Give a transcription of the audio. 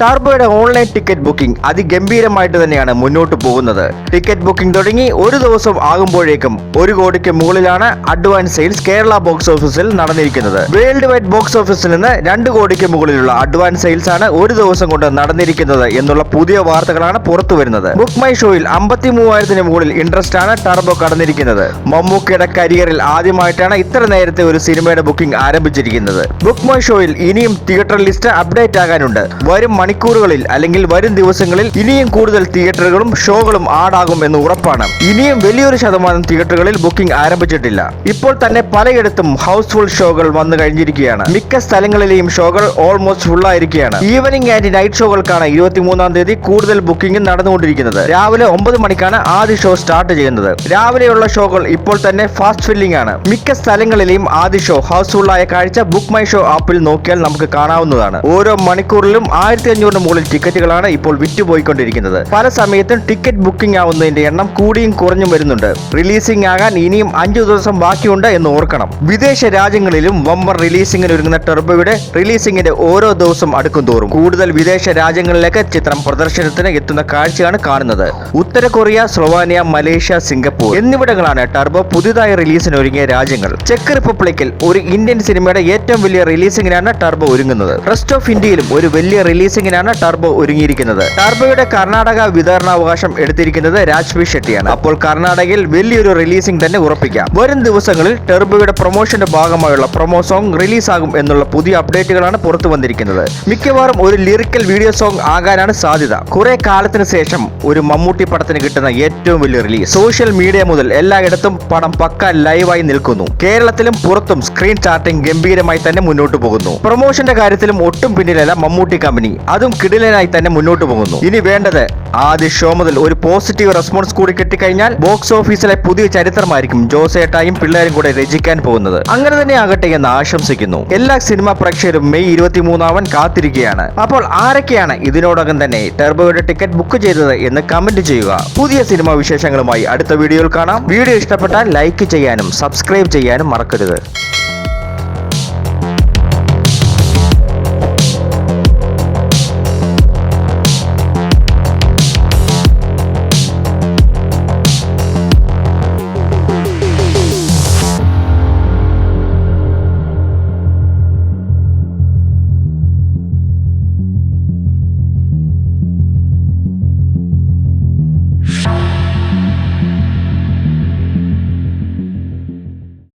ടാർബോയുടെ online ticket booking അതിഗംഭീരമായിട്ട് തന്നെയാണ് മുന്നോട്ട് പോകുന്നത്. ടിക്കറ്റ് ബുക്കിംഗ് തുടങ്ങി ഒരു ദിവസം ആകുമ്പോഴേക്കും ഒരു കോടിക്ക് മുകളിലാണ് അഡ്വാൻസ് സെയിൽസ് കേരള ബോക്സ് ഓഫീസിൽ നടന്നിരിക്കുന്നത്. വേൾഡ് വൈഡ് ബോക്സ് ഓഫീസിൽ നിന്ന് രണ്ട് കോടിക്ക് മുകളിലുള്ള അഡ്വാൻസ് സെയിൽസ് ആണ് ഒരു ദിവസം കൊണ്ട് നടന്നിരിക്കുന്നത് എന്നുള്ള പുതിയ വാർത്തകളാണ് പുറത്തു വരുന്നത്. ബുക്ക് മൈ ഷോയിൽ അമ്പത്തി മൂവായിരത്തിന് മുകളിൽ ഇൻട്രസ്റ്റ് ആണ് ടർബോ കടന്നിരിക്കുന്നത്. മമ്മൂക്കയുടെ കരിയറിൽ ആദ്യമായിട്ടാണ് ഇത്ര നേരത്തെ ഒരു സിനിമയുടെ ബുക്കിംഗ് ആരംഭിച്ചിരിക്കുന്നത്. ബുക്ക് മൈ ഷോയിൽ ഇനിയും തിയേറ്റർ ലിസ്റ്റ് അപ്ഡേറ്റ് ആകാനുണ്ട്. വരും മണിക്കൂറുകളിൽ അല്ലെങ്കിൽ വരും ദിവസങ്ങളിൽ ഇനിയും കൂടുതൽ തിയേറ്ററുകളും ഷോകളും ആടാകും എന്ന് ഉറപ്പാണ്. ഇനിയും വലിയൊരു ശതമാനം തിയേറ്ററുകളിൽ ബുക്കിംഗ് ആരംഭിച്ചിട്ടില്ല. ഇപ്പോൾ തന്നെ പലയിടത്തും ഹൗസ്ഫുൾ ഷോകൾ വന്നു കഴിഞ്ഞിരിക്കുകയാണ്. മിക്ക സ്ഥലങ്ങളിലെയും ഷോകൾ ഓൾമോസ്റ്റ് ഫുള്ളായിരിക്കുകയാണ്. ഈവനിംഗ് ആൻഡ് നൈറ്റ് ഷോകൾക്കാണ് ഇരുപത്തിമൂന്നാം തീയതി കൂടുതൽ ബുക്കിംഗ് നടന്നുകൊണ്ടിരിക്കുന്നത്. രാവിലെ ഒമ്പത് മണിക്കാണ് ആദ്യ ഷോ സ്റ്റാർട്ട് ചെയ്യുന്നത്. രാവിലെയുള്ള ഷോകൾ ഇപ്പോൾ തന്നെ ഫാസ്റ്റ് ഫില്ലിംഗ് ആണ്. മിക്ക സ്ഥലങ്ങളിലെയും ആദ്യ ഷോ ഹൗസ്ഫുൾ ആയ കാഴ്ച ബുക്ക് മൈ ഷോ ആപ്പിൽ നോക്കിയാൽ നമുക്ക് കാണാവുന്നതാണ്. ഓരോ മണിക്കൂറിലും ആയിരത്തി അഞ്ഞൂറിന് മുകളിൽ ടിക്കറ്റുകളാണ് ഇപ്പോൾ വിറ്റുപോയിക്കൊണ്ടിരിക്കുന്നത്. പല സമയത്തും ടിക്കറ്റ് ബുക്കിംഗ് ആവുന്നതിന്റെ എണ്ണം കൂടിയും കുറഞ്ഞും വരുന്നുണ്ട്. റിലീസിംഗ് ആകാൻ ഇനിയും അഞ്ചു ദിവസം ബാക്കിയുണ്ട് എന്ന് ഓർക്കണം. വിദേശ രാജ്യങ്ങളിലും വമ്പർ റിലീസിംഗിന് ഒരുങ്ങുന്ന ടെർബോയുടെ റിലീസിംഗിന്റെ ഓരോ ദിവസം അടുക്കും തോറും. കൂടുതൽ വിദേശ രാജ്യങ്ങളിലേക്ക് ചിത്രം പ്രദർശനത്തിന് എത്തുന്ന കാഴ്ചയാണ് കാണുന്നത്. ഉത്തര കൊറിയ സ്ലോവാനിയ മലേഷ്യ സിംഗപ്പൂർ എന്നിവിടങ്ങളാണ് ടർബോ പുതുതായി റിലീസിന് ഒരുങ്ങിയ രാജ്യങ്ങൾ. ചെക്ക് റിപ്പബ്ലിക്കിൽ ഒരു ഇന്ത്യൻ സിനിമയുടെ ഏറ്റവും വലിയ റിലീസിംഗിനാണ് ടർബോ ഒരുങ്ങുന്നത്. റെസ്റ്റ് ഓഫ് ഇന്ത്യയിലും ഒരു വലിയ റിലീസിംഗിനാണ് ടർബോ ഒരുങ്ങിയിരിക്കുന്നത്. ടർബോയുടെ കർണാടക വിതരണാവകാശം എടുത്തിരിക്കുന്നത് രാജ്വി ഷെട്ടിയാണ്. അപ്പോൾ കർണാടകയിൽ വലിയൊരു റിലീസിംഗ് തന്നെ ഉറപ്പിക്കാം. വരും ദിവസങ്ങളിൽ ടെർബോയുടെ പ്രൊമോഷന്റെ ഭാഗമായുള്ള പ്രൊമോ സോങ് റിലീസാകും എന്നുള്ള പുതിയ അപ്ഡേറ്റുകളാണ് പുറത്തു വന്നിരിക്കുന്നത്. മിക്കവാറും ഒരു ലിറിക്കൽ വീഡിയോ സോങ് ആകാനാണ് സാധ്യത. കുറെ കാലത്തിന് ശേഷം ഒരു മമ്മൂട്ടി പടത്തിന് കിട്ടുന്ന ഏറ്റവും വലിയ റിലീസ് സോഷ്യൽ മീഡിയ മുതൽ എല്ലായിടത്തും പടം പക്ക ലൈവായി നിൽക്കുന്നു. കേരളത്തിലും പുറത്തും സ്ക്രീൻ ചാർട്ടിംഗ് ഗംഭീരമായി തന്നെ മുന്നോട്ട് പോകുന്നു. പ്രൊമോഷന്റെ കാര്യത്തിലും ഒട്ടും പിന്നിലല്ല മമ്മൂട്ടി കമ്പനി അതും കിടിലനായി തന്നെ മുന്നോട്ട് പോകുന്നു. ഇനി വേണ്ടത് ആദ്യ ഷോ മുതൽ ഒരു പോസിറ്റീവ് റെസ്പോൺസ് കൂടി കിട്ടിക്കഴിഞ്ഞാൽ ബോക്സ് ഓഫീസിലെ പുതിയ ചരിത്രമായിരിക്കും ജോസേട്ടായും പിള്ളേരും കൂടെ രചിക്കാൻ പോകുന്നത്. അങ്ങനെ തന്നെ ആകട്ടെ എന്ന് ആശംസിക്കുന്നു. എല്ലാ സിനിമാ പ്രേക്ഷകരും മെയ് ഇരുപത്തിമൂന്നാവൻ കാത്തിരിക്കുകയാണ്. അപ്പോൾ ആരൊക്കെയാണ് ഇതിനോടകം തന്നെ ടെർബോയുടെ ടിക്കറ്റ് ബുക്ക് ചെയ്തത് എന്ന് കമന്റ് ചെയ്യുക. പുതിയ സിനിമാ വിശേഷങ്ങളുമായി അടുത്ത വീഡിയോയിൽ കാണാം. വീഡിയോ ഇഷ്ടപ്പെട്ടാൽ ലൈക്ക് ചെയ്യാനും സബ്സ്ക്രൈബ് ചെയ്യാനും മറക്കരുത്.